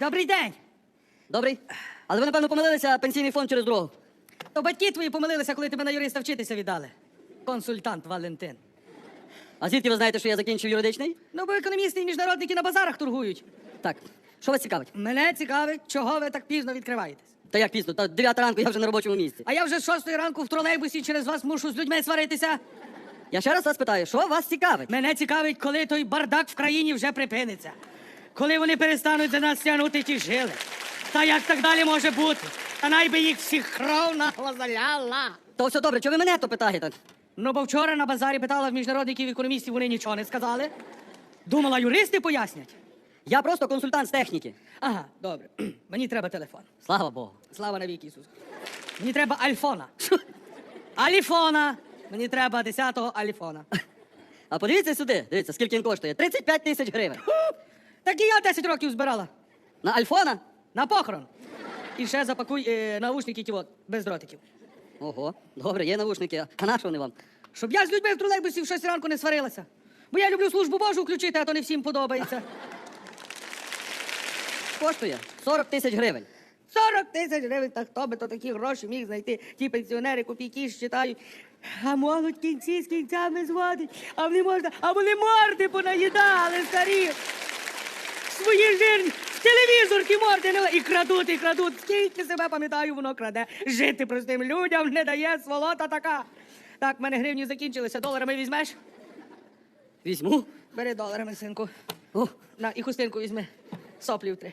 Добрий день. Добрий. Але ви, напевно, помилилися пенсійний фонд через дорогу. То батьки твої помилилися, коли тебе на юриста вчитися віддали. Консультант Валентин. А звідки ви знаєте, що я закінчив юридичний? Ну, бо економісти і міжнародники на базарах торгують. Так. Що вас цікавить? Мене цікавить, чого ви так пізно відкриваєтесь. Та як пізно? Та 9 ранку я вже на робочому місці. А я вже з шостої ранку в тролейбусі через вас мушу з людьми сваритися. Я ще раз вас питаю, що вас цікавить? Мене цікавить, коли той бардак в країні вже припиниться. Коли вони перестануть за нас тягнути ті жили. Та як так далі може бути? Та найби їх всіх кров наглазаляла. То все добре, чого ви мене то питаєте? Ну, бо вчора на базарі питала в міжнародників економістів, вони нічого не сказали. Думала, юристи пояснять. Я просто консультант з техніки. Ага, добре. Мені треба телефон. Слава Богу. Слава навіки Ісус. Мені треба альфона. Аліфона. Мені треба 10-го аліфона. А подивіться сюди, дивіться, скільки він коштує. 35 тисяч гривень. Так і я 10 років збирала. На альфона? На похорон. І ще запакуй е, наушники ті от, без дротиків. Ого, добре, є навушники, а на що вони вам? Щоб я з людьми в тролейбусі в 6 ранку не сварилася. Бо я люблю службу Божу включити, а то не всім подобається. Коштує 40 тисяч гривень. 40 тисяч гривень, та хто би то такі гроші міг знайти? Ті пенсіонери копійки щитають. А молодь кінці з кінцями зводить, а вони можна, а вони морди понаїдали, старі. Свої жирні, в телевізор морди не і крадуть, і крадуть. Скільки себе пам'ятаю, воно краде. Жити простим людям не дає сволота така. Так, в мене гривні закінчилися. Доларами візьмеш? Візьму. Бери доларами, синку. О, На, і хустинку візьми. Соплів три.